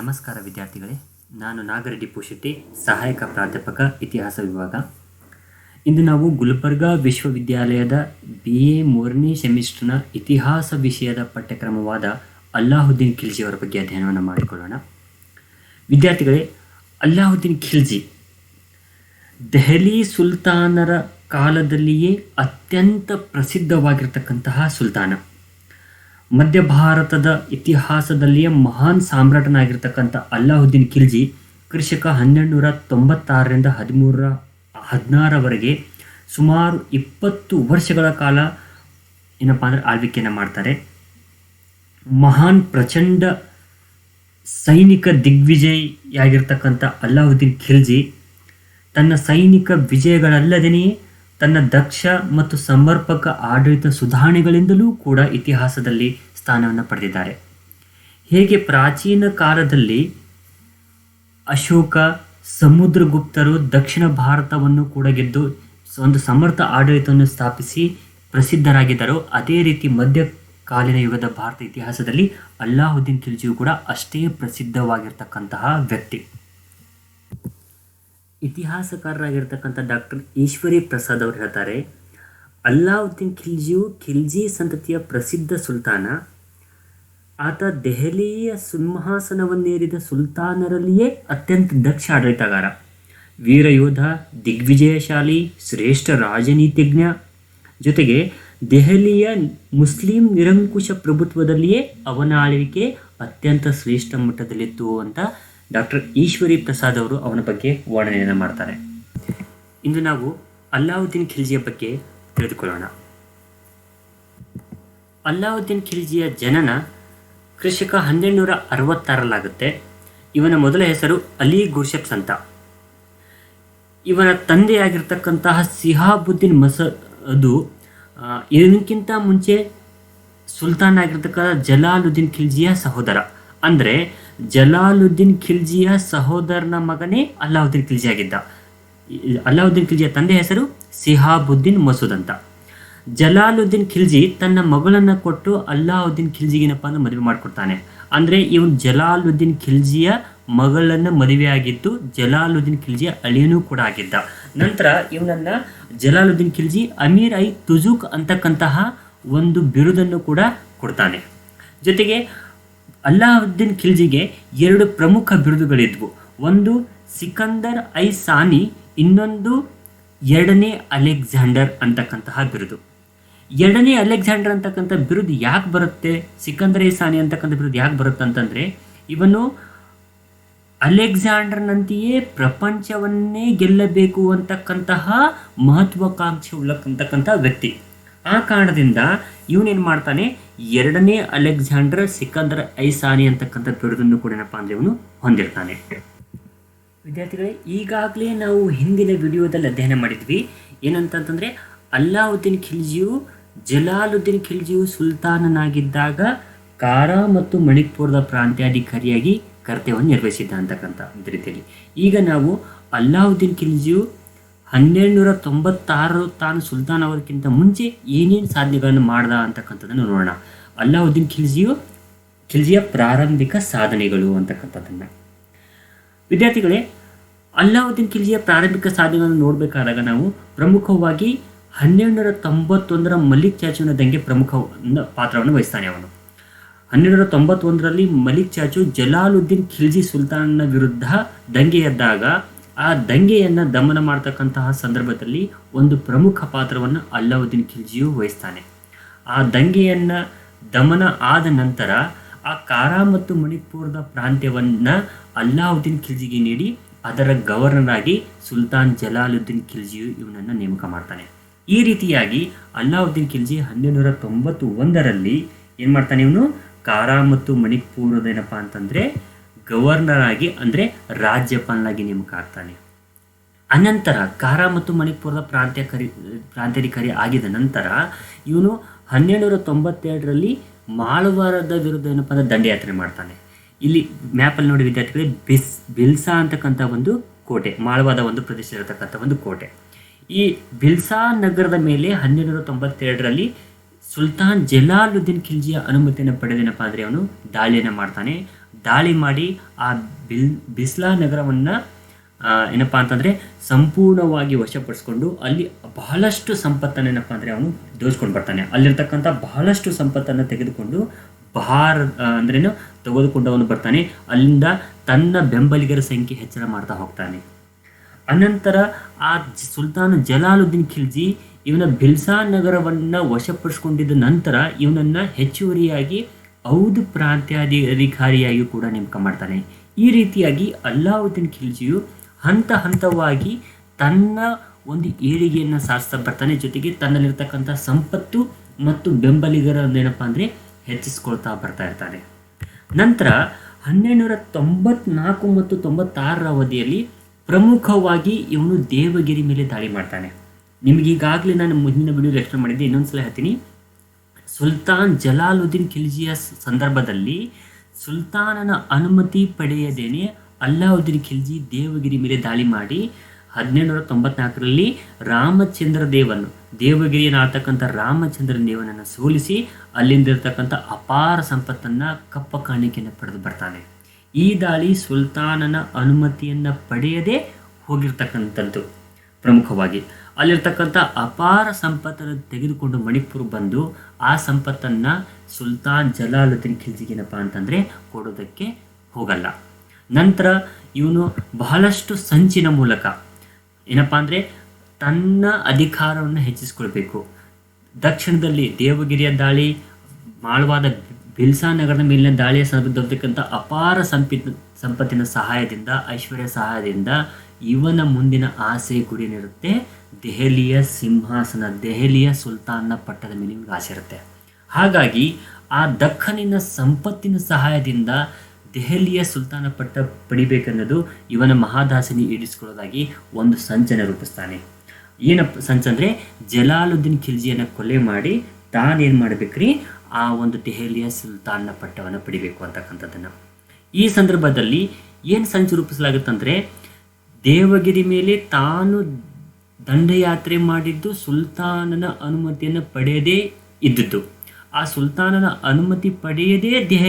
ನಮಸ್ಕಾರ ವಿದ್ಯಾರ್ಥಿಗಳೇ. ನಾನು ನಾಗರೆಡ್ಡಿ ಪೂಶೆಟ್ಟಿ, ಸಹಾಯಕ ಪ್ರಾಧ್ಯಾಪಕ, ಇತಿಹಾಸ ವಿಭಾಗ. ಇಂದು ನಾವು ಗುಲ್ಬರ್ಗಾ ವಿಶ್ವವಿದ್ಯಾಲಯದ ಬಿ ಎ ಮೂರನೇ ಸೆಮಿಸ್ಟರ್ನ ಇತಿಹಾಸ ವಿಷಯದ ಪಠ್ಯಕ್ರಮವಾದ ಅಲ್ಲಾಹುದ್ದೀನ್ ಖಿಲ್ಜಿಯವರ ಬಗ್ಗೆ ಅಧ್ಯಯನವನ್ನು ಮಾಡಿಕೊಳ್ಳೋಣ. ವಿದ್ಯಾರ್ಥಿಗಳೇ, ಅಲ್ಲಾಹುದ್ದೀನ್ ಖಿಲ್ಜಿ ದೆಹಲಿ ಸುಲ್ತಾನರ ಕಾಲದಲ್ಲಿಯೇ ಅತ್ಯಂತ ಪ್ರಸಿದ್ಧವಾಗಿರ್ತಕ್ಕಂತಹ ಸುಲ್ತಾನ. ಮಧ್ಯ ಭಾರತದ ಇತಿಹಾಸದಲ್ಲಿಯೇ ಮಹಾನ್ ಸಾಮ್ರಾಟನಾಗಿರ್ತಕ್ಕಂಥ ಅಲ್ಲಾಹುದ್ದೀನ್ ಖಿಲ್ಜಿ ಕೃಷಿಕ ಹನ್ನೆರಡುನೂರ ತೊಂಬತ್ತಾರರಿಂದ ಹದಿಮೂರರ, ಹದಿನಾರವರೆಗೆ ಸುಮಾರು ಇಪ್ಪತ್ತು ವರ್ಷಗಳ ಕಾಲ ಏನಪ್ಪ ಅಂದರೆ ಆಳ್ವಿಕೆಯನ್ನು ಮಾಡ್ತಾರೆ. ಮಹಾನ್ ಪ್ರಚಂಡ ಸೈನಿಕ ದಿಗ್ವಿಜಯಿಯಾಗಿರ್ತಕ್ಕಂಥ ಅಲ್ಲಾಹುದ್ದೀನ್ ಖಿಲ್ಜಿ ತನ್ನ ಸೈನಿಕ ವಿಜಯಗಳಲ್ಲದೇ ತನ್ನ ದಕ್ಷ ಮತ್ತು ಸಮರ್ಪಕ ಆಡಳಿತ ಸುಧಾರಣೆಗಳಿಂದಲೂ ಕೂಡ ಇತಿಹಾಸದಲ್ಲಿ ಸ್ಥಾನವನ್ನು ಪಡೆದಿದ್ದಾರೆ. ಹೇಗೆ ಪ್ರಾಚೀನ ಕಾಲದಲ್ಲಿ ಅಶೋಕ, ಸಮುದ್ರಗುಪ್ತರು ದಕ್ಷಿಣ ಭಾರತವನ್ನು ಕೂಡ ಗೆದ್ದು ಒಂದು ಸಮರ್ಥ ಆಡಳಿತವನ್ನು ಸ್ಥಾಪಿಸಿ ಪ್ರಸಿದ್ಧರಾಗಿದ್ದರು, ಅದೇ ರೀತಿ ಮಧ್ಯಕಾಲೀನ ಯುಗದ ಭಾರತ ಇತಿಹಾಸದಲ್ಲಿ ಅಲ್ಲಾಹುದ್ದೀನ್ ಖಿಲ್ಜಿಯು ಕೂಡ ಅಷ್ಟೇ ಪ್ರಸಿದ್ಧವಾಗಿರ್ತಕ್ಕಂತಹ ವ್ಯಕ್ತಿ. ಇತಿಹಾಸಕಾರರಾಗಿರ್ತಕ್ಕಂಥ ಡಾಕ್ಟರ್ ಈಶ್ವರಿ ಪ್ರಸಾದ್ ಅವರು ಹೇಳ್ತಾರೆ, ಅಲ್ಲಾವುದ್ದೀನ್ ಖಿಲ್ಜಿಯು ಖಿಲ್ಜಿ ಸಂತತಿಯ ಪ್ರಸಿದ್ಧ ಸುಲ್ತಾನ. ಆತ ದೆಹಲಿಯ ಸಿಂಹಾಸನವನ್ನೇರಿದ ಸುಲ್ತಾನರಲ್ಲಿಯೇ ಅತ್ಯಂತ ದಕ್ಷ ಆಡಳಿತಗಾರ. ವೀರಯೋಧ, ದಿಗ್ವಿಜಯಶಾಲಿ, ಶ್ರೇಷ್ಠ ರಾಜನೀತಿಜ್ಞ. ಜೊತೆಗೆ ದೆಹಲಿಯ ಮುಸ್ಲಿಂ ನಿರಂಕುಶ ಪ್ರಭುತ್ವದಲ್ಲಿಯೇ ಅವನ ಆಳ್ವಿಕೆ ಅತ್ಯಂತ ಶ್ರೇಷ್ಠ ಮಟ್ಟದಲ್ಲಿತ್ತು ಅಂತ ಡಾಕ್ಟರ್ ಈಶ್ವರಿ ಪ್ರಸಾದ್ ಅವರು ಅವನ ಬಗ್ಗೆ ವರ್ಣನೆಯನ್ನು ಮಾಡ್ತಾರೆ. ಇಂದು ನಾವು ಅಲ್ಲಾವುದ್ದೀನ್ ಖಿಲ್ಜಿಯ ಬಗ್ಗೆ ತಿಳಿದುಕೊಳ್ಳೋಣ. ಅಲ್ಲಾವುದ್ದೀನ್ ಖಿಲ್ಜಿಯ ಜನನ ಕೃಷಿಕ ಹನ್ನೆರಡುನೂರ ಅರವತ್ತಾರಲ್ಲಾಗುತ್ತೆ ಇವನ ಮೊದಲ ಹೆಸರು ಅಲಿ ಗುರ್ಷಬ್ ಅಂತ ಇವನ ತಂದೆಯಾಗಿರ್ತಕ್ಕಂತಹ ಸಿಹಾಬುದ್ದೀನ್ ಮಸ, ಅದು ಇದಕ್ಕಿಂತ ಮುಂಚೆ ಸುಲ್ತಾನ್ ಆಗಿರ್ತಕ್ಕಂಥ ಜಲಾಲುದ್ದೀನ್ ಖಿಲ್ಜಿಯ ಸಹೋದರ. ಅಂದರೆ ಜಲಾಲುದ್ದೀನ್ ಖಿಲ್ಜಿಯ ಸಹೋದರನ ಮಗನೇ ಅಲ್ಲಾವುದ್ದೀನ್ ಖಿಲ್ಜಿ ಆಗಿದ್ದ. ಅಲ್ಲಾವುದ್ದೀನ್ ಖಿಲ್ಜಿಯ ತಂದೆ ಹೆಸರು ಸಿಹಾಬುದ್ದೀನ್ ಮಸೂದ್ ಅಂತ. ಜಲಾಲುದ್ದೀನ್ ಖಿಲ್ಜಿ ತನ್ನ ಮಗಳನ್ನು ಕೊಟ್ಟು ಅಲ್ಲಾವುದ್ದೀನ್ ಖಿಲ್ಜಿಗೇನಪ್ಪ ಅಂದ್ರೆ ಮದುವೆ ಮಾಡಿಕೊಡ್ತಾನೆ. ಅಂದ್ರೆ ಇವನು ಜಲಾಲುದ್ದೀನ್ ಖಿಲ್ಜಿಯ ಮಗಳನ್ನ ಮದುವೆಯಾಗಿದ್ದು ಜಲಾಲುದ್ದೀನ್ ಖಿಲ್ಜಿಯ ಅಳಿಯನೂ ಕೂಡ ಆಗಿದ್ದ. ನಂತರ ಇವನನ್ನ ಜಲಾಲುದ್ದೀನ್ ಖಿಲ್ಜಿ ಅಮೀರ್ ಐ ತುಜುಕ್ ಅಂತಕ್ಕಂತಹ ಒಂದು ಬಿರುದನ್ನು ಕೂಡ ಕೊಡ್ತಾನೆ. ಜೊತೆಗೆ ಅಲ್ಲಾವುದ್ದೀನ್ ಖಿಲ್ಜಿಗೆ ಎರಡು ಪ್ರಮುಖ ಬಿರುದುಗಳಿದ್ವು. ಒಂದು ಸಿಕಂದರ್ ಐ ಸಾನಿ, ಇನ್ನೊಂದು ಎರಡನೇ ಅಲೆಕ್ಸಾಂಡರ್ ಅಂತಕ್ಕಂತಹ ಬಿರುದು. ಎರಡನೇ ಅಲೆಕ್ಸಾಂಡರ್ ಅಂತಕ್ಕಂಥ ಬಿರುದು ಯಾಕೆ ಬರುತ್ತೆ? ಸಿಕಂದರ್ ಐ ಸಾನಿ ಅಂತಕ್ಕಂಥ ಬಿರುದು ಯಾಕೆ ಬರುತ್ತೆ ಅಂತಂದರೆ, ಇವನು ಅಲೆಕ್ಸಾಂಡರ್ನಂತೆಯೇ ಪ್ರಪಂಚವನ್ನೇ ಗೆಲ್ಲಬೇಕು ಅಂತಕ್ಕಂತಹ ಮಹತ್ವಾಕಾಂಕ್ಷೆ ಉಳ್ಳಕ್ಕಂತಕ್ಕಂಥ ವ್ಯಕ್ತಿ. ಆ ಕಾರಣದಿಂದ ಇವನೇನು ಮಾಡ್ತಾನೆ? ಎರಡನೇ ಅಲೆಕ್ಸಾಂಡರ್ ಸಿಕಂದರ್ ಐಸಾನಿ ಅಂತಕ್ಕಂಥ ಬಿರುದನ್ನು ಕೂಡ ಏನಪ್ಪ ಅಂದರೆ ಇವನು ಹೊಂದಿರ್ತಾನೆ. ವಿದ್ಯಾರ್ಥಿಗಳೇ, ಈಗಾಗಲೇ ನಾವು ಹಿಂದಿನ ವಿಡಿಯೋದಲ್ಲಿ ಅಧ್ಯಯನ ಮಾಡಿದ್ವಿ. ಏನಂತಂತಂದರೆ, ಅಲ್ಲಾವುದ್ದೀನ್ ಖಿಲ್ಜಿಯು, ಜಲಾಲುದ್ದೀನ್ ಖಿಲ್ಜಿಯು ಸುಲ್ತಾನನಾಗಿದ್ದಾಗ ಕಾರಾ ಮತ್ತು ಮಣಿಪುರದ ಪ್ರಾಂತ್ಯಾಧಿಕಾರಿಯಾಗಿ ಕರ್ತವ್ಯವನ್ನು ನಿರ್ವಹಿಸಿದ್ದ ಅಂತಕ್ಕಂಥ ರೀತಿಯಲ್ಲಿ. ಈಗ ನಾವು ಅಲ್ಲಾವುದ್ದೀನ್ ಖಿಲ್ಜಿಯು ಹನ್ನೆರಡು ನೂರ ತೊಂಬತ್ತಾರು ತಾನು ಸುಲ್ತಾನ್ ಆಗೋದಕ್ಕಿಂತ ಮುಂಚೆ ಏನೇನು ಸಾಧನೆಗಳನ್ನು ಮಾಡ್ದ ಅಂತಕ್ಕಂಥದ್ದನ್ನು ನೋಡೋಣ. ಅಲ್ಲಾವುದ್ದೀನ್ ಖಿಲ್ಜಿಯು ಖಿಲ್ಜಿಯ ಪ್ರಾರಂಭಿಕ ಸಾಧನೆಗಳು ಅಂತಕ್ಕಂಥದ್ದನ್ನು. ವಿದ್ಯಾರ್ಥಿಗಳೇ, ಅಲ್ಲಾವುದ್ದೀನ್ ಖಿಲ್ಜಿಯ ಪ್ರಾರಂಭಿಕ ಸಾಧನೆಗಳನ್ನು ನೋಡಬೇಕಾದಾಗ ನಾವು ಪ್ರಮುಖವಾಗಿ ಹನ್ನೆರಡು ನೂರ ತೊಂಬತ್ತೊಂದರ ಮಲ್ಲಿಕ್ ಚಾಚುವಿನ ದಂಗೆ ಪ್ರಮುಖ ಪಾತ್ರವನ್ನು ವಹಿಸ್ತಾನೆ ಅವನು. ಹನ್ನೆರಡು ನೂರ ತೊಂಬತ್ತೊಂದರಲ್ಲಿ ಮಲಿಕ್ ಚಾಚು ಜಲಾಲುದ್ದೀನ್ ಖಿಲ್ಜಿ ಸುಲ್ತಾನನ ವಿರುದ್ಧ ದಂಗೆ ಎದ್ದಾಗ ಆ ದಂಗೆಯನ್ನು ದಮನ ಮಾಡ್ತಕ್ಕಂತಹ ಸಂದರ್ಭದಲ್ಲಿ ಒಂದು ಪ್ರಮುಖ ಪಾತ್ರವನ್ನು ಅಲ್ಲಾವುದ್ದೀನ್ ಖಿಲ್ಜಿಯು ವಹಿಸ್ತಾನೆ. ಆ ದಂಗೆಯನ್ನು ದಮನ ಆದ ನಂತರ ಆ ಕಾರಾ ಮತ್ತು ಮಣಿಪುರದ ಪ್ರಾಂತ್ಯವನ್ನ ಅಲ್ಲಾವುದ್ದೀನ್ ಖಿಲ್ಜಿಗೆ ನೀಡಿ ಅದರ ಗವರ್ನರ್ ಆಗಿ ಸುಲ್ತಾನ್ ಜಲಾಲುದ್ದೀನ್ ಖಿಲ್ಜಿಯು ಇವನನ್ನು ನೇಮಕ ಮಾಡ್ತಾನೆ. ಈ ರೀತಿಯಾಗಿ ಅಲ್ಲಾವುದ್ದೀನ್ ಖಿಲ್ಜಿ ಹನ್ನೆರಡು ನೂರ ತೊಂಬತ್ತು ಒಂದರಲ್ಲಿ ಏನು ಮಾಡ್ತಾನೆ ಇವನು? ಕಾರಾ ಮತ್ತು ಮಣಿಪುರದ ಏನಪ್ಪ ಅಂತಂದ್ರೆ ಗವರ್ನರ್ ಆಗಿ, ಅಂದರೆ ರಾಜ್ಯಪಾಲನಾಗಿ ನೇಮಕ ಆಗ್ತಾನೆ ಅನಂತರ ಕಾರ ಮತ್ತು ಮಣಿಪುರದ ಪ್ರಾಂತ್ಯಕರಿ ಪ್ರಾಂತ್ಯಾಧಿಕಾರಿ ಆಗಿದ ನಂತರ ಇವನು ಹನ್ನೆರಡು ನೂರ ತೊಂಬತ್ತೆರಡರಲ್ಲಿ ಮಾಳವಾರದ ವಿರುದ್ಧ ಏನಪ್ಪ ಅಂದರೆ ದಂಡಯಾತ್ರೆ ಮಾಡ್ತಾನೆ. ಇಲ್ಲಿ ಮ್ಯಾಪಲ್ಲಿ ನೋಡಿ ವಿದ್ಯಾರ್ಥಿಗಳಿಗೆ ಬಿಸ್, ಬಿಲ್ಸಾ ಅಂತಕ್ಕಂಥ ಒಂದು ಕೋಟೆ, ಮಾಳವಾದ ಒಂದು ಪ್ರದೇಶ ಇರತಕ್ಕಂಥ ಒಂದು ಕೋಟೆ. ಈ ಬಿಲ್ಸಾ ನಗರದ ಮೇಲೆ ಹನ್ನೆರಡು ನೂರ ತೊಂಬತ್ತೆರಡರಲ್ಲಿ ಸುಲ್ತಾನ್ ಜಲಾಲುದ್ದೀನ್ ಖಿಲ್ಜಿಯ ಅನುಮತಿಯನ್ನು ಪಡೆದೇನಪ್ಪ ಅಂದರೆ ಅವನು ದಾಳಿಯನ್ನು ಮಾಡ್ತಾನೆ. ದಾಳಿ ಮಾಡಿ ಆ ಬಿಲ್, ಬಿಸ್ಲಾ ನಗರವನ್ನು ಏನಪ್ಪ ಅಂತಂದರೆ ಸಂಪೂರ್ಣವಾಗಿ ವಶಪಡಿಸ್ಕೊಂಡು ಅಲ್ಲಿ ಬಹಳಷ್ಟು ಸಂಪತ್ತನ್ನು ಏನಪ್ಪ ಅಂದರೆ ಅವನು ದೋಚ್ಕೊಂಡು ಬರ್ತಾನೆ. ಅಲ್ಲಿರ್ತಕ್ಕಂಥ ಬಹಳಷ್ಟು ಸಂಪತ್ತನ್ನು ತೆಗೆದುಕೊಂಡು ಭಾರ ಅಂದ್ರೇನು ತೆಗೆದುಕೊಂಡು ಅವನು ಬರ್ತಾನೆ. ಅಲ್ಲಿಂದ ತನ್ನ ಬೆಂಬಲಿಗರ ಸಂಖ್ಯೆ ಹೆಚ್ಚಳ ಮಾಡ್ತಾ ಹೋಗ್ತಾನೆ. ಅನಂತರ ಆ ಸುಲ್ತಾನ್ ಜಲಾಲುದ್ದೀನ್ ಖಿಲ್ಜಿ ಇವನ ಬಿಲ್ಸಾ ನಗರವನ್ನು ವಶಪಡಿಸ್ಕೊಂಡಿದ್ದ ನಂತರ ಇವನನ್ನು ಹೆಚ್ಚುವರಿಯಾಗಿ ಔದ್ ಪ್ರಾಂತ್ಯಾಧಿಕಾರಿಯಾಗಿ ಕೂಡ ನೇಮಕ ಮಾಡ್ತಾನೆ. ಈ ರೀತಿಯಾಗಿ ಅಲ್ಲಾವುದ್ದೀನ್ ಖಿಲ್ಜಿಯು ಹಂತ ಹಂತವಾಗಿ ತನ್ನ ಒಂದು ಏಳಿಗೆಯನ್ನು ಸಾಧಿಸ್ತಾ ಬರ್ತಾನೆ. ಜೊತೆಗೆ ತನ್ನಲ್ಲಿರ್ತಕ್ಕಂಥ ಸಂಪತ್ತು ಮತ್ತು ಬೆಂಬಲಿಗರ ಏನಪ್ಪ ಅಂದರೆ ಹೆಚ್ಚಿಸ್ಕೊಳ್ತಾ ಬರ್ತಾ ಇರ್ತಾನೆ. ನಂತರ ಹನ್ನೆರಡುನೂರ ತೊಂಬತ್ನಾಲ್ಕು ಮತ್ತು ತೊಂಬತ್ತಾರರ ಅವಧಿಯಲ್ಲಿ ಪ್ರಮುಖವಾಗಿ ಇವನು ದೇವಗಿರಿ ಮೇಲೆ ದಾಳಿ ಮಾಡ್ತಾನೆ. ನಿಮಗೀಗಾಗಲೇ ನಾನು ಮುಂದಿನ ವಿಡಿಯೋ ಎಕ್ಸ್ಪ್ಲೇನ್ ಮಾಡಿದ್ದೆ, ಇನ್ನೊಂದ್ಸಲ ಹೇಳ್ತೀನಿ. ಸುಲ್ತಾನ್ ಜಲಾಲುದ್ದೀನ್ ಖಿಲ್ಜಿಯ ಸಂದರ್ಭದಲ್ಲಿ ಸುಲ್ತಾನನ ಅನುಮತಿ ಪಡೆಯದೇನೆ ಅಲ್ಲಾವುದ್ದೀನ್ ಖಿಲ್ಜಿ ದೇವಗಿರಿ ಮೇಲೆ ದಾಳಿ ಮಾಡಿ ಹದಿನೇಳುನೂರ ತೊಂಬತ್ನಾಲ್ಕರಲ್ಲಿ ರಾಮಚಂದ್ರ ದೇವನು ದೇವಗಿರಿಯನ್ನು ಆಳ್ತಕ್ಕಂಥ ರಾಮಚಂದ್ರ ದೇವನನ್ನು ಸೋಲಿಸಿ ಅಲ್ಲಿಂದಿರತಕ್ಕಂಥ ಅಪಾರ ಸಂಪತ್ತನ್ನು ಕಪ್ಪ ಕಾಣಿಕೆಯನ್ನು ಪಡೆದು ಬರ್ತಾನೆ. ಈ ದಾಳಿ ಸುಲ್ತಾನನ ಅನುಮತಿಯನ್ನು ಪಡೆಯದೇ ಹೋಗಿರ್ತಕ್ಕಂಥದ್ದು ಪ್ರಮುಖವಾಗಿ. ಅಲ್ಲಿರ್ತಕ್ಕಂಥ ಅಪಾರ ಸಂಪತ್ತನ್ನು ತೆಗೆದುಕೊಂಡು ಮಣಿಪುರ ಬಂದು ಆ ಸಂಪತ್ತನ್ನು ಸುಲ್ತಾನ್ ಜಲಾಲುದ್ದೀನ್ ಖಿಲ್ಜಿಗೇನಪ್ಪ ಅಂತಂದರೆ ಕೊಡೋದಕ್ಕೆ ಹೋಗಲ್ಲ. ನಂತರ ಇವನು ಬಹಳಷ್ಟು ಸಂಚಿನ ಮೂಲಕ ಏನಪ್ಪ ಅಂದರೆ ತನ್ನ ಅಧಿಕಾರವನ್ನು ಹೆಚ್ಚಿಸ್ಕೊಳ್ಬೇಕು. ದಕ್ಷಿಣದಲ್ಲಿ ದೇವಗಿರಿಯ ದಾಳಿ, ಮಾಳ್ವಾದ ಬಿಲ್ಸಾ ನಗರದ ಮೇಲಿನ ದಾಳಿಯ ಸಂದರ್ಭದಲ್ಲಿರ್ತಕ್ಕಂಥ ಅಪಾರ ಸಂಪಿತ್ ಸಂಪತ್ತಿನ ಸಹಾಯದಿಂದ, ಐಶ್ವರ್ಯ ಸಹಾಯದಿಂದ ಇವನ ಮುಂದಿನ ಆಸೆ ಗುರಿನಿರುತ್ತೆ ದೆಹಲಿಯ ಸಿಂಹಾಸನ, ದೆಹಲಿಯ ಸುಲ್ತಾನ್ನ ಪಟ್ಟದ ಮೇಲೆ ಇವನಿಗೆ ಆಸೆ ಇರುತ್ತೆ. ಹಾಗಾಗಿ ಆ ದಖನಿನ ಸಂಪತ್ತಿನ ಸಹಾಯದಿಂದ ದೆಹಲಿಯ ಸುಲ್ತಾನ ಪಟ್ಟ ಪಡಿಬೇಕನ್ನೋದು ಇವನ ಮಹಾದಾಸನಿ ಈಡಿಸ್ಕೊಳ್ಳೋದಾಗಿ ಒಂದು ಸಂಚನ ರೂಪಿಸ್ತಾನೆ. ಏನಪ್ಪ ಸಂಚಂದ್ರೆ ಜಲಾಲುದ್ದೀನ್ ಖಿಲ್ಜಿಯನ್ನು ಕೊಲೆ ಮಾಡಿ ತಾನೇನು ಮಾಡಬೇಕ್ರಿ? ಆ ಒಂದು ದೆಹಲಿಯ ಸುಲ್ತಾನ್ನ ಪಟ್ಟವನ್ನು ಪಡಿಬೇಕು ಅಂತಕ್ಕಂಥದ್ದನ್ನು. ಈ ಸಂದರ್ಭದಲ್ಲಿ ಏನು ಸಂಚು ರೂಪಿಸಲಾಗುತ್ತಂದ್ರೆ ದೇವಗಿರಿ ಮೇಲೆ ತಾನು ದಂಡಯಾತ್ರೆ ಮಾಡಿದ್ದು ಸುಲ್ತಾನನ ಅನುಮತಿಯನ್ನು ಪಡೆಯದೇ ಇದ್ದದ್ದು. ಆ ಸುಲ್ತಾನನ ಅನುಮತಿ ಪಡೆಯದೇ ದೇಹ,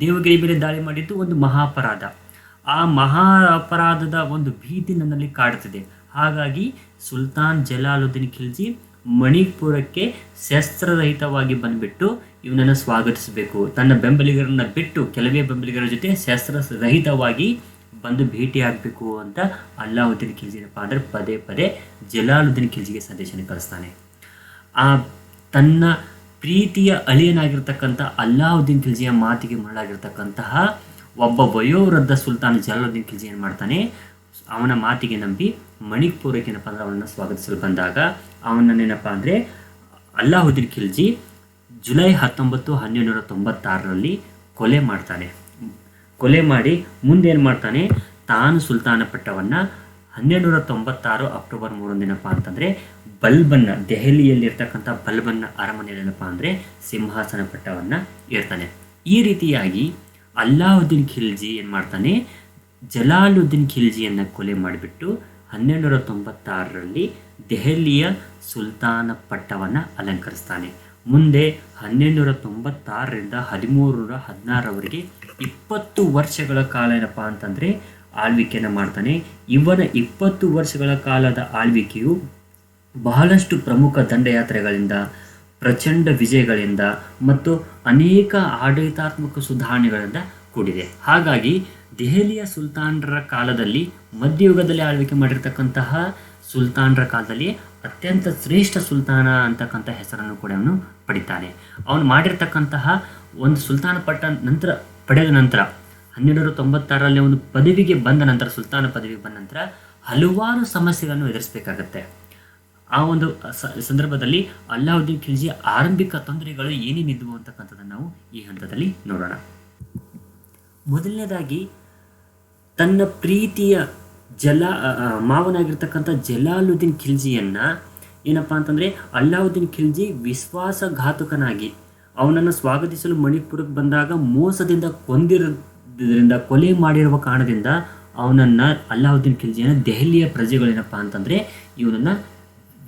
ದೇವಗಿರಿ ಮೇಲೆ ದಾಳಿ ಮಾಡಿದ್ದು ಒಂದು ಮಹಾಪರಾಧ. ಆ ಮಹಾ ಅಪರಾಧದ ಒಂದು ಭೀತಿ ನನ್ನಲ್ಲಿ ಕಾಡುತ್ತಿದೆ. ಹಾಗಾಗಿ ಸುಲ್ತಾನ್ ಜಲಾಲುದ್ದೀನ್ ಖಿಲ್ಜಿ ಮಣಿಪುರಕ್ಕೆ ಶಸ್ತ್ರರಹಿತವಾಗಿ ಬಂದುಬಿಟ್ಟು ಇವನನ್ನು ಸ್ವಾಗತಿಸಬೇಕು. ತನ್ನ ಬೆಂಬಲಿಗರನ್ನು ಬಿಟ್ಟು ಕೆಲವೇ ಬೆಂಬಲಿಗರ ಜೊತೆ ಶಸ್ತ್ರರಹಿತವಾಗಿ ಬಂದು ಭೇಟಿಯಾಗಬೇಕು ಅಂತ ಅಲ್ಲಾವುದ್ದೀನ್ ಖಿಲ್ಜಿ ಏನಪ್ಪ ಅಂದರೆ ಪದೇ ಪದೇ ಜಲಾಲುದ್ದೀನ್ ಖಿಲ್ಜಿಗೆ ಸಂದೇಶನ ಕಳಿಸ್ತಾನೆ. ಆ ತನ್ನ ಪ್ರೀತಿಯ ಅಳಿಯನಾಗಿರ್ತಕ್ಕಂಥ ಅಲ್ಲಾವುದ್ದೀನ್ ಖಿಲ್ಜಿಯ ಮಾತಿಗೆ ಮರಳಾಗಿರ್ತಕ್ಕಂತಹ ಒಬ್ಬ ವಯೋವೃದ್ಧ ಸುಲ್ತಾನ್ ಜಲಾಲುದ್ದೀನ್ ಖಿಲ್ಜಿ ಏನು ಮಾಡ್ತಾನೆ? ಅವನ ಮಾತಿಗೆ ನಂಬಿ ಮಣಿಪುರಕ್ಕೆ ಏನಪ್ಪ ಅಂದ್ರೆ ಅವನನ್ನು ಸ್ವಾಗತಿಸಲು ಬಂದಾಗ ಅವನನ್ನೇನಪ್ಪ ಅಂದರೆ ಅಲ್ಲಾವುದ್ದೀನ್ ಖಿಲ್ಜಿ ಜುಲೈ ಹತ್ತೊಂಬತ್ತು ಹನ್ನೆರಡು ನೂರ ತೊಂಬತ್ತಾರರಲ್ಲಿ ಕೊಲೆ ಮಾಡ್ತಾನೆ. ಕೊಲೆ ಮಾಡಿ ಮುಂದೇನು ಮಾಡ್ತಾನೆ? ತಾನು ಸುಲ್ತಾನ ಪಟ್ಟವನ್ನು ಹನ್ನೆರಡುನೂರ ತೊಂಬತ್ತಾರು ಅಕ್ಟೋಬರ್ ಮೂರೊಂದಿನಪ್ಪ ಅಂತಂದರೆ ಬಲ್ಬನ್ನ, ದೆಹಲಿಯಲ್ಲಿರ್ತಕ್ಕಂಥ ಬಲ್ಬನ್ನ ಅರಮನೆಯಲ್ಲೇನಪ್ಪ ಅಂದರೆ ಸಿಂಹಾಸನ ಪಟ್ಟವನ್ನು ಏರ್ತಾನೆ ಈ ರೀತಿಯಾಗಿ ಅಲ್ಲಾವುದ್ದೀನ್ ಖಿಲ್ಜಿ ಏನು ಮಾಡ್ತಾನೆ? ಜಲಾಲುದ್ದೀನ್ ಖಿಲ್ಜಿಯನ್ನು ಕೊಲೆ ಮಾಡಿಬಿಟ್ಟು ಹನ್ನೆರಡು ನೂರ ತೊಂಬತ್ತಾರರಲ್ಲಿ ದೆಹಲಿಯ ಸುಲ್ತಾನ ಪಟ್ಟವನ್ನು ಅಲಂಕರಿಸ್ತಾನೆ. ಮುಂದೆ ಹನ್ನೆರಡು ನೂರ ತೊಂಬತ್ತಾರರಿಂದ ಹದಿಮೂರರ ಹದಿನಾರವರೆಗೆ ಇಪ್ಪತ್ತು ವರ್ಷಗಳ ಕಾಲ ಏನಪ್ಪ ಅಂತಂದರೆ ಆಳ್ವಿಕೆಯನ್ನು ಮಾಡ್ತಾನೆ. ಇವನ ಇಪ್ಪತ್ತು ವರ್ಷಗಳ ಕಾಲದ ಆಳ್ವಿಕೆಯು ಬಹಳಷ್ಟು ಪ್ರಮುಖ ದಂಡಯಾತ್ರೆಗಳಿಂದ, ಪ್ರಚಂಡ ವಿಜಯಗಳಿಂದ ಮತ್ತು ಅನೇಕ ಆಡಳಿತಾತ್ಮಕ ಸುಧಾರಣೆಗಳಿಂದ ಕೂಡಿದೆ. ಹಾಗಾಗಿ ದೆಹಲಿಯ ಸುಲ್ತಾನರ ಕಾಲದಲ್ಲಿ, ಮಧ್ಯಯುಗದಲ್ಲಿ ಆಳ್ವಿಕೆ ಮಾಡಿರ್ತಕ್ಕಂತಹ ಸುಲ್ತಾನರ ಕಾಲದಲ್ಲಿ ಅತ್ಯಂತ ಶ್ರೇಷ್ಠ ಸುಲ್ತಾನ ಅಂತಕ್ಕಂಥ ಹೆಸರನ್ನು ಕೂಡ ಅವನು ಪಡಿತಾನೆ. ಅವನು ಮಾಡಿರ್ತಕ್ಕಂತಹ ಒಂದು ಸುಲ್ತಾನ ಪಟ್ಟ ನಂತರ ಪಡೆದ ನಂತರ ಹನ್ನೆರಡು ತೊಂಬತ್ತಾರರಲ್ಲಿ ಒಂದು ಪದವಿಗೆ ಬಂದ ನಂತರ, ಸುಲ್ತಾನ ಪದವಿಗೆ ಬಂದ ನಂತರ ಹಲವಾರು ಸಮಸ್ಯೆಗಳನ್ನು ಎದುರಿಸಬೇಕಾಗತ್ತೆ. ಆ ಒಂದು ಸಂದರ್ಭದಲ್ಲಿ ಅಲ್ಲಾವುದ್ದೀನ್ ಖಿಲ್ಜಿ ಆರಂಭಿಕ ತೊಂದರೆಗಳು ಏನೇನಿದ್ವು ಅಂತಕ್ಕಂಥದ್ದನ್ನು ನಾವು ಈ ಹಂತದಲ್ಲಿ ನೋಡೋಣ. ಮೊದಲನೇದಾಗಿ, ತನ್ನ ಪ್ರೀತಿಯ ಜಲ ಮಾವನಾಗಿರ್ತಕ್ಕಂಥ ಜಲಾಲುದ್ದೀನ್ ಖಿಲ್ಜಿಯನ್ನು ಏನಪ್ಪಾ ಅಂತಂದ್ರೆ, ಅಲ್ಲಾವುದ್ದೀನ್ ಖಿಲ್ಜಿ ವಿಶ್ವಾಸಘಾತುಕನಾಗಿ ಅವನನ್ನು ಸ್ವಾಗತಿಸಲು ಮಣಿಪುರಕ್ಕೆ ಬಂದಾಗ ಮೋಸದಿಂದ ಕೊಂದಿರೋದ್ರಿಂದ ಕೊಲೆ ಮಾಡಿರುವ ಕಾರಣದಿಂದ ಅವನನ್ನು ಅಲ್ಲಾವುದ್ದೀನ್ ಖಿಲ್ಜಿಯನ್ನು ದೆಹಲಿಯ ಪ್ರಜೆಗಳೇನಪ್ಪ ಅಂತಂದರೆ ಇವನನ್ನು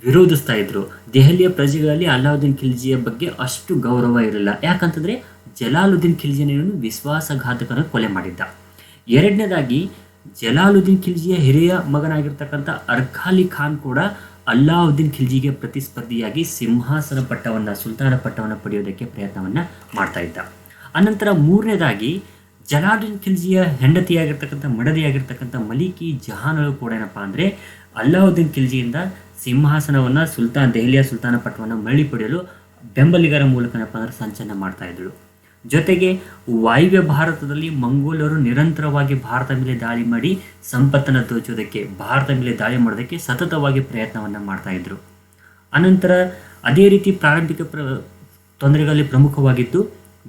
ವಿರೋಧಿಸ್ತಾ ಇದ್ರು. ದೆಹಲಿಯ ಪ್ರಜೆಗಳಲ್ಲಿ ಅಲ್ಲಾವುದ್ದೀನ್ ಖಿಲ್ಜಿಯ ಬಗ್ಗೆ ಅಷ್ಟು ಗೌರವ ಇರಲಿಲ್ಲ. ಯಾಕಂತಂದರೆ ಜಲಾಲುದ್ದೀನ್ ಖಿಲ್ಜಿಯನ್ನು ವಿಶ್ವಾಸಘಾತಕನ ಕೊಲೆ ಮಾಡಿದ್ದ. ಎರಡನೇದಾಗಿ ಜಲಾಲುದ್ದೀನ್ ಖಿಲ್ಜಿಯ ಹಿರಿಯ ಮಗನಾಗಿರ್ತಕ್ಕಂಥ ಅರ್ಖಾಲಿ ಖಾನ್ ಕೂಡ ಅಲ್ಲಾವುದ್ದೀನ್ ಖಿಲ್ಜಿಗೆ ಪ್ರತಿಸ್ಪರ್ಧಿಯಾಗಿ ಸಿಂಹಾಸನ ಪಟ್ಟವನ್ನು, ಸುಲ್ತಾನ ಪಟ್ಟವನ್ನು ಪಡೆಯೋದಕ್ಕೆ ಪ್ರಯತ್ನವನ್ನು ಮಾಡ್ತಾ ಇದ್ದ. ಅನಂತರ ಮೂರನೇದಾಗಿ ಜಲಾಲುದ್ದೀನ್ ಖಿಲ್ಜಿಯ ಹೆಂಡತಿಯಾಗಿರ್ತಕ್ಕಂಥ, ಮಡದಿಯಾಗಿರ್ತಕ್ಕಂಥ ಮಲಿಕಿ ಜಹಾನಳು ಕೂಡ ಏನಪ್ಪ ಅಂದರೆ, ಅಲ್ಲಾವುದ್ದೀನ್ ಖಿಲ್ಜಿಯಿಂದ ಸಿಂಹಾಸನವನ್ನು, ಸುಲ್ತಾನ್ ದೆಹಲಿಯ ಸುಲ್ತಾನ ಪಟ್ಟವನ್ನು ಮರಳಿ ಪಡೆಯಲು ಬೆಂಬಲಿಗರ ಮೂಲಕ ಏನಪ್ಪ ಅಂದ್ರೆ ಸಂಚಲನ ಮಾಡ್ತಾ ಇದ್ದಳು. ಜೊತೆಗೆ ವಾಯುವ್ಯ ಭಾರತದಲ್ಲಿ ಮಂಗೋಲರು ನಿರಂತರವಾಗಿ ಭಾರತ ಮೇಲೆ ದಾಳಿ ಮಾಡಿ ಸಂಪತ್ತನ್ನು ದೋಚೋದಕ್ಕೆ, ಭಾರತ ಮೇಲೆ ದಾಳಿ ಮಾಡೋದಕ್ಕೆ ಸತತವಾಗಿ ಪ್ರಯತ್ನವನ್ನು ಮಾಡ್ತಾ ಇದ್ರು. ಅನಂತರ ಅದೇ ರೀತಿ ಪ್ರಾರಂಭಿಕ ಪ್ರ, ತೊಂದರೆಗಳಲ್ಲಿ ಪ್ರಮುಖವಾಗಿದ್ದು,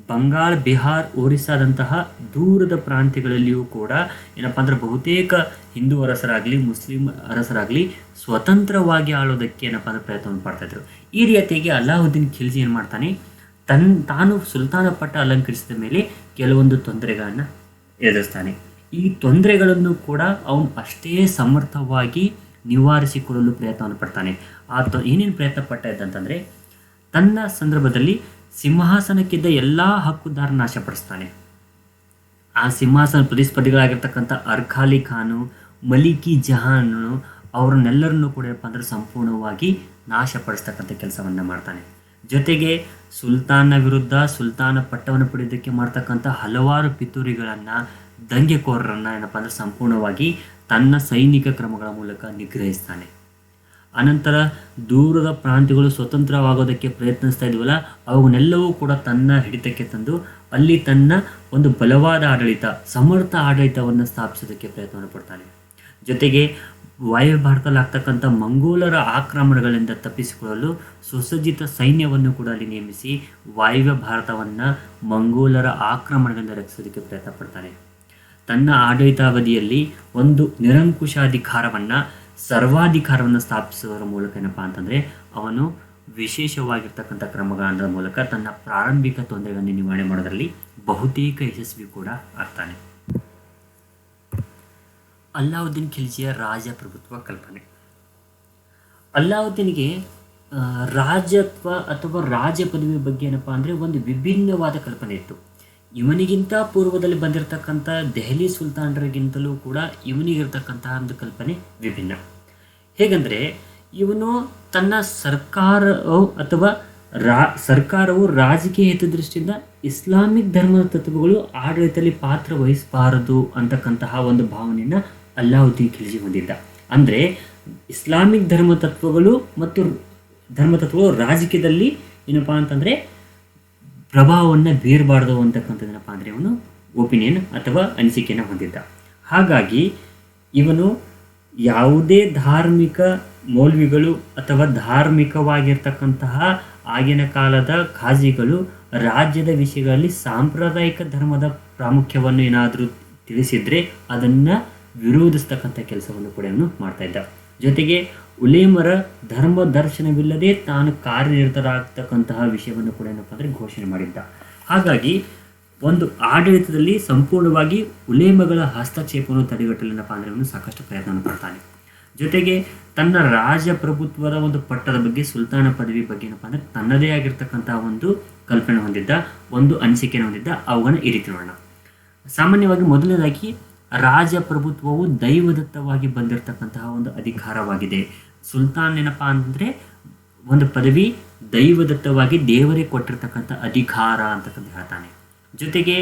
ಬಂಗಾಳ, ಬಿಹಾರ್, ಒರಿಸ್ಸಾದಂತಹ ದೂರದ ಪ್ರಾಂತ್ಯಗಳಲ್ಲಿಯೂ ಕೂಡ ಏನಪ್ಪ ಅಂದ್ರೆ ಬಹುತೇಕ ಹಿಂದೂ ಅರಸರಾಗಲಿ, ಮುಸ್ಲಿಂ ಅರಸರಾಗಲಿ ಸ್ವತಂತ್ರವಾಗಿ ಆಳೋದಕ್ಕೆ ಏನಪ್ಪ ಅಂದ್ರೆ ಪ್ರಯತ್ನವನ್ನು ಮಾಡ್ತಾ ಇದ್ರು. ಈ ರೀತಿಯಾಗಿ ಅಲ್ಲಾವುದ್ದೀನ್ ಖಿಲ್ಜಿ ಏನು ಮಾಡ್ತಾನೆ? ತನ್ ತಾನು ಸುಲ್ತಾನ ಪಟ್ಟ ಅಲಂಕರಿಸಿದ ಮೇಲೆ ಕೆಲವೊಂದು ತೊಂದರೆಗಳನ್ನು ಎದುರಿಸ್ತಾನೆ. ಈ ತೊಂದರೆಗಳನ್ನು ಕೂಡ ಅವನು ಅಷ್ಟೇ ಸಮರ್ಥವಾಗಿ ನಿವಾರಿಸಿಕೊಳ್ಳಲು ಪ್ರಯತ್ನವನ್ನು ಪಡ್ತಾನೆ. ಆ ತೊ, ಏನೇನು ಪ್ರಯತ್ನ ಪಟ್ಟ ಇದ್ದಂತಂದರೆ ತನ್ನ ಸಂದರ್ಭದಲ್ಲಿ ಸಿಂಹಾಸನಕ್ಕಿದ್ದ ಎಲ್ಲ ಹಕ್ಕುದಾರ ನಾಶಪಡಿಸ್ತಾನೆ. ಆ ಸಿಂಹಾಸನ ಪ್ರತಿಸ್ಪರ್ಧಿಗಳಾಗಿರ್ತಕ್ಕಂಥ ಅರ್ಖಾಲಿ ಖಾನು, ಮಲಿಕಿ ಜಹಾನು ಅವ್ರನ್ನೆಲ್ಲರನ್ನೂ ಕೂಡ ಏನಪ್ಪ ಅಂದ್ರೆ ಸಂಪೂರ್ಣವಾಗಿ ನಾಶಪಡಿಸ್ತಕ್ಕಂಥ ಕೆಲಸವನ್ನು ಮಾಡ್ತಾನೆ. ಜೊತೆಗೆ ಸುಲ್ತಾನ ವಿರುದ್ಧ ಸುಲ್ತಾನ ಪಟ್ಟವನ್ನು ಪಡೆಯೋದಕ್ಕೆ ಮಾಡ್ತಕ್ಕಂಥ ಹಲವಾರು ಪಿತೂರಿಗಳನ್ನು, ದಂಗೆಕೋರರನ್ನು ಏನಪ್ಪ ಅಂದರೆ ಸಂಪೂರ್ಣವಾಗಿ ತನ್ನ ಸೈನಿಕ ಕ್ರಮಗಳ ಮೂಲಕ ನಿಗ್ರಹಿಸ್ತಾನೆ. ಅನಂತರ ದೂರದ ಪ್ರಾಂತ್ಯಗಳು ಸ್ವತಂತ್ರವಾಗೋದಕ್ಕೆ ಪ್ರಯತ್ನಿಸ್ತಾ ಇದ್ವಲ್ಲ, ಅವನ್ನೆಲ್ಲವೂ ಕೂಡ ತನ್ನ ಹಿಡಿತಕ್ಕೆ ತಂದು ಅಲ್ಲಿ ತನ್ನ ಒಂದು ಬಲವಾದ ಆಡಳಿತ, ಸಮರ್ಥ ಆಡಳಿತವನ್ನು ಸ್ಥಾಪಿಸೋದಕ್ಕೆ ಪ್ರಯತ್ನವನ್ನು ಪಡ್ತಾನೆ. ಜೊತೆಗೆ ವಾಯು ಭಾರತದಲ್ಲಿ ಆಗ್ತಕ್ಕಂಥ ಮಂಗೋಲರ ಆಕ್ರಮಣಗಳಿಂದ ತಪ್ಪಿಸಿಕೊಳ್ಳಲು ಸುಸಜ್ಜಿತ ಸೈನ್ಯವನ್ನು ಕೂಡ ಅಲ್ಲಿ ನೇಮಿಸಿ ವಾಯುವ್ಯ ಭಾರತವನ್ನು ಮಂಗೋಲರ ಆಕ್ರಮಣಗಳಿಂದ ರಕ್ಷಿಸೋದಕ್ಕೆ ಪ್ರಯತ್ನ ಪಡ್ತಾನೆ. ತನ್ನ ಆಡಳಿತಾವಧಿಯಲ್ಲಿ ಒಂದು ನಿರಂಕುಶಾಧಿಕಾರವನ್ನು, ಸರ್ವಾಧಿಕಾರವನ್ನು ಸ್ಥಾಪಿಸುವುದರ ಮೂಲಕ ಏನಪ್ಪ ಅಂತಂದರೆ, ಅವನು ವಿಶೇಷವಾಗಿರ್ತಕ್ಕಂಥ ಕ್ರಮಗಳ ಮೂಲಕ ತನ್ನ ಪ್ರಾರಂಭಿಕ ತೊಂದರೆಗಳನ್ನು ನಿವಾರಣೆ ಮಾಡೋದರಲ್ಲಿ ಬಹುತೇಕ ಯಶಸ್ವಿ ಕೂಡ ಆಗ್ತಾನೆ. ಅಲ್ಲಾವುದ್ದೀನ್ ಖಿಲ್ಜಿಯ ರಾಜಪ್ರಭುತ್ವ ಕಲ್ಪನೆ. ಅಲ್ಲಾವುದ್ದೀನ್ಗೆ ರಾಜತ್ವ ಅಥವಾ ರಾಜ ಪದವಿ ಬಗ್ಗೆ ಏನಪ್ಪ ಅಂದರೆ ಒಂದು ವಿಭಿನ್ನವಾದ ಕಲ್ಪನೆ ಇತ್ತು. ಇವನಿಗಿಂತ ಪೂರ್ವದಲ್ಲಿ ಬಂದಿರತಕ್ಕಂಥ ದೆಹಲಿ ಸುಲ್ತಾನರಿಗಿಂತಲೂ ಕೂಡ ಇವನಿಗಿರ್ತಕ್ಕಂತಹ ಒಂದು ಕಲ್ಪನೆ ವಿಭಿನ್ನ. ಹೇಗಂದರೆ, ಇವನು ತನ್ನ ಸರ್ಕಾರವು ಅಥವಾ ರಾ, ಸರ್ಕಾರವು ರಾಜಕೀಯ ಹಿತದೃಷ್ಟಿಯಿಂದ ಇಸ್ಲಾಮಿಕ್ ಧರ್ಮದ ತತ್ವಗಳು ಆಡಳಿತದಲ್ಲಿ ಪಾತ್ರ ವಹಿಸಬಾರದು ಅಂತಕ್ಕಂತಹ ಒಂದು ಭಾವನೆಯನ್ನು ಅಲ್ಲಾವುದ್ದೀನ್ ಖಿಲ್ಜಿ ಹೊಂದಿದ್ದ. ಅಂದರೆ ಇಸ್ಲಾಮಿಕ್ ಧರ್ಮ ತತ್ವಗಳು ಮತ್ತು ಧರ್ಮತತ್ವಗಳು ರಾಜಕೀಯದಲ್ಲಿ ಏನಪ್ಪ ಅಂತಂದರೆ ಪ್ರಭಾವವನ್ನು ಬೀರಬಾರ್ದು ಅಂತಕ್ಕಂಥದ್ದೇನಪ್ಪ ಅಂದರೆ ಅವನು ಒಪಿನಿಯನ್ ಅಥವಾ ಅನಿಸಿಕೆಯನ್ನು ಹೊಂದಿದ್ದ. ಹಾಗಾಗಿ ಇವನು ಯಾವುದೇ ಧಾರ್ಮಿಕ ಮೌಲ್ವಿಗಳು ಅಥವಾ ಧಾರ್ಮಿಕವಾಗಿರ್ತಕ್ಕಂತಹ ಆಗಿನ ಕಾಲದ ಖಾಜಿಗಳು ರಾಜ್ಯದ ವಿಷಯಗಳಲ್ಲಿ ಸಾಂಪ್ರದಾಯಿಕ ಧರ್ಮದ ಪ್ರಾಮುಖ್ಯವನ್ನು ಏನಾದರೂ ತಿಳಿಸಿದರೆ ಅದನ್ನು ವಿರೋಧಿಸ್ತಕ್ಕಂಥ ಕೆಲಸವನ್ನು ಕೂಡ ಇವನು ಮಾಡ್ತಾ ಇದ್ದ. ಜೊತೆಗೆ ಉಲೇಮರ ಧರ್ಮ ದರ್ಶನವಿಲ್ಲದೆ ತಾನು ಕಾರ್ಯನಿರತರಾಗ್ತಕ್ಕಂತಹ ವಿಷಯವನ್ನು ಕೂಡ ಏನಪ್ಪ ಅಂದರೆ ಘೋಷಣೆ ಮಾಡಿದ್ದ. ಹಾಗಾಗಿ ಒಂದು ಆಡಳಿತದಲ್ಲಿ ಸಂಪೂರ್ಣವಾಗಿ ಉಲೇಮಗಳ ಹಸ್ತಕ್ಷೇಪವನ್ನು ತಡೆಗಟ್ಟಲು ಏನಪ್ಪ ಅಂದರೆ ಅವನು ಸಾಕಷ್ಟು ಪ್ರಯತ್ನವನ್ನು ಪಡ್ತಾನೆ. ಜೊತೆಗೆ ತನ್ನ ರಾಜಪ್ರಭುತ್ವದ ಒಂದು ಪಟ್ಟದ ಬಗ್ಗೆ, ಸುಲ್ತಾನ ಪದವಿ ಬಗ್ಗೆ ಏನಪ್ಪ ಅಂದರೆ ತನ್ನದೇ ಆಗಿರ್ತಕ್ಕಂತಹ ಒಂದು ಕಲ್ಪನೆ ಹೊಂದಿದ್ದ, ಒಂದು ಅನಿಸಿಕೆಯನ್ನು ಹೊಂದಿದ್ದ ಅವುಗಳನ್ನು ಈ ರೀತಿ ನೋಡೋಣ. ಸಾಮಾನ್ಯವಾಗಿ ಮೊದಲನೇದಾಗಿ ರಾಜಪ್ರಭುತ್ವವು ದೈವದತ್ತವಾಗಿ ಬಂದಿರತಕ್ಕಂತಹ ಒಂದು ಅಧಿಕಾರವಾಗಿದೆ. ಸುಲ್ತಾನ್ ಏನಪ್ಪ ಅಂದರೆ ಒಂದು ಪದವಿ ದೈವದತ್ತವಾಗಿ ದೇವರೇ ಕೊಟ್ಟಿರ್ತಕ್ಕಂಥ ಅಧಿಕಾರ ಅಂತಕ್ಕಂಥ ಹೇಳ್ತಾನೆ. ಜೊತೆಗೆ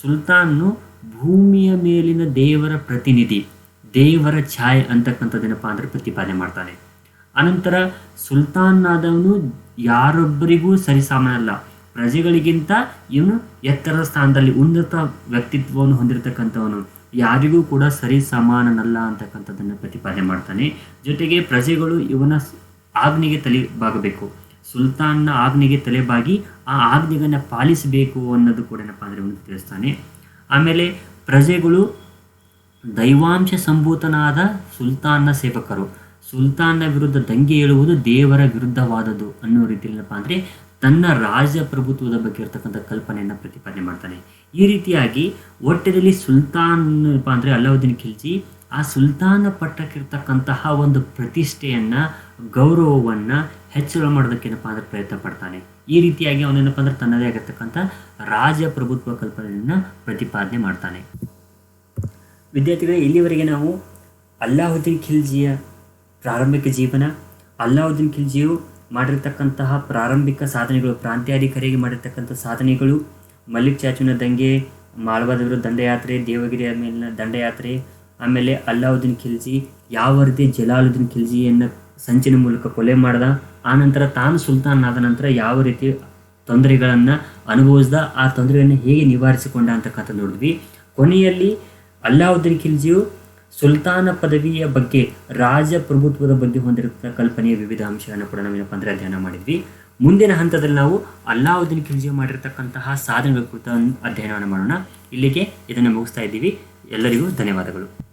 ಸುಲ್ತಾನ್ನು ಭೂಮಿಯ ಮೇಲಿನ ದೇವರ ಪ್ರತಿನಿಧಿ, ದೇವರ ಛಾಯೆ ಅಂತಕ್ಕಂಥದ್ದೇನಪ್ಪ ಅಂದರೆ ಪ್ರತಿಪಾದನೆ ಮಾಡ್ತಾನೆ. ಅನಂತರ ಸುಲ್ತಾನ್ನಾದವನು ಯಾರೊಬ್ಬರಿಗೂ ಸರಿಸಾಮಾನಲ್ಲ. ಪ್ರಜೆಗಳಿಗಿಂತ ಇವನು ಎತ್ತರದ ಸ್ಥಾನದಲ್ಲಿ ಉನ್ನತ ವ್ಯಕ್ತಿತ್ವವನ್ನು ಹೊಂದಿರತಕ್ಕಂಥವನು. ಯಾರಿಗೂ ಕೂಡ ಸರಿ ಸಮಾನನಲ್ಲ ಅಂತಕ್ಕಂಥದ್ದನ್ನು ಪ್ರತಿಪಾದನೆ ಮಾಡ್ತಾನೆ. ಜೊತೆಗೆ ಪ್ರಜೆಗಳು ಇವನ ಆಗ್ನಿಗೆ ತಲೆ ಬಾಗಬೇಕು ಸುಲ್ತಾನ್ನ ಆಜ್ಞೆಗೆ ತಲೆಬಾಗಿ ಆ ಆಜ್ಞೆಗಳನ್ನು ಪಾಲಿಸಬೇಕು ಅನ್ನೋದು ಕೂಡ ಏನಪ್ಪ ಅಂದರೆ ಇವನು ತಿಳಿಸ್ತಾನೆ. ಆಮೇಲೆ ಪ್ರಜೆಗಳು ದೈವಾಂಶ ಸಂಭೂತನಾದ ಸುಲ್ತಾನ್ನ ಸೇವಕರು. ಸುಲ್ತಾನ್ನ ವಿರುದ್ಧ ದಂಗೆ ಏಳುವುದು ದೇವರ ವಿರುದ್ಧವಾದದ್ದು ಅನ್ನೋ ರೀತಿಯಲ್ಲಪ್ಪ ಅಂದರೆ ತನ್ನ ರಾಜಪ್ರಭುತ್ವದ ಬಗ್ಗೆ ಇರತಕ್ಕಂಥ ಕಲ್ಪನೆಯನ್ನು ಪ್ರತಿಪಾದನೆ ಮಾಡ್ತಾನೆ. ಈ ರೀತಿಯಾಗಿ ಒಟ್ಟಿನಲ್ಲಿ ಸುಲ್ತಾನ್ ಏನಪ್ಪ ಅಂದರೆ ಅಲ್ಲಾವುದ್ದೀನ್ ಖಿಲ್ಜಿ ಆ ಸುಲ್ತಾನ ಪಟ್ಟಕ್ಕಿರ್ತಕ್ಕಂತಹ ಒಂದು ಪ್ರತಿಷ್ಠೆಯನ್ನು, ಗೌರವವನ್ನು ಹೆಚ್ಚಳ ಮಾಡೋದಕ್ಕೇನಪ್ಪ ಅಂದರೆ ಪ್ರಯತ್ನ ಪಡ್ತಾನೆ. ಈ ರೀತಿಯಾಗಿ ಅವನೇನಪ್ಪ ಅಂದ್ರೆ ತನ್ನದೇ ಆಗಿರ್ತಕ್ಕಂಥ ರಾಜಪ್ರಭುತ್ವ ಕಲ್ಪನೆಯನ್ನು ಪ್ರತಿಪಾದನೆ ಮಾಡ್ತಾನೆ. ವಿದ್ಯಾರ್ಥಿಗಳೇ, ಇಲ್ಲಿವರೆಗೆ ನಾವು ಅಲ್ಲಾವುದ್ದೀನ್ ಖಿಲ್ಜಿಯ ಪ್ರಾರಂಭಿಕ ಜೀವನ, ಅಲ್ಲಾವುದ್ದೀನ್ ಖಿಲ್ಜಿಯು ಮಾಡಿರ್ತಕ್ಕಂತಹ ಪ್ರಾರಂಭಿಕ ಸಾಧನೆಗಳು, ಪ್ರಾಂತ್ಯಾಧಿಕಾರಿಗೆ ಮಾಡಿರ್ತಕ್ಕಂಥ ಸಾಧನೆಗಳು, ಮಲ್ಲಿಕ್ ಚಾಚುನ ದಂಗೆ ಮಾಳ್ವಾದ ವಿರುದ್ಧ ದಂಡಯಾತ್ರೆ ದೇವಗಿರಿ ಮೇಲಿನ ದಂಡಯಾತ್ರೆ, ಆಮೇಲೆ ಅಲ್ಲಾವುದ್ದೀನ್ ಖಿಲ್ಜಿ, ಯಾವ ರೀತಿ ಜಲಾಲುದ್ದೀನ್ ಖಿಲ್ಜಿಯನ್ನು ಸಂಚಿನ ಮೂಲಕ ಕೊಲೆ ಮಾಡ್ದ ಆನಂತರ ತಾನು ಸುಲ್ತಾನ್ ಆದ ನಂತರ ಯಾವ ರೀತಿ ತೊಂದರೆಗಳನ್ನು ಅನುಭವಿಸ್ದ, ಆ ತೊಂದರೆಯನ್ನು ಹೇಗೆ ನಿವಾರಿಸಿಕೊಂಡ ಅಂತಕ್ಕಂಥ ನೋಡಿದ್ವಿ. ಕೊನೆಯಲ್ಲಿ ಅಲ್ಲಾವುದ್ದೀನ್ ಖಿಲ್ಜಿಯು ಸುಲ್ತಾನ ಪದವಿಯ ಬಗ್ಗೆ ರಾಜಪ್ರಭುತ್ವದ ಬಗ್ಗೆ ಹೊಂದಿರುವ ಕಲ್ಪನೆಯ ವಿವಿಧ ಅಂಶಗಳನ್ನು ಕೂಡ ನಾವೇನಪ್ಪ ಅಂದರೆ ಅಧ್ಯಯನ ಮಾಡಿದ್ವಿ. ಮುಂದಿನ ಹಂತದಲ್ಲಿ ನಾವು ಅಲ್ಲಾವುದ್ದೀನ್ ಖಿಲ್ಜಿ ಮಾಡಿರ್ತಕ್ಕಂತಹ ಸಾಧನೆಗಳ ಕುರಿತ ಅಧ್ಯಯನವನ್ನು ಮಾಡೋಣ. ಇಲ್ಲಿಗೆ ಇದನ್ನು ಮುಗಿಸ್ತಾ ಇದ್ದೀವಿ. ಎಲ್ಲರಿಗೂ ಧನ್ಯವಾದಗಳು.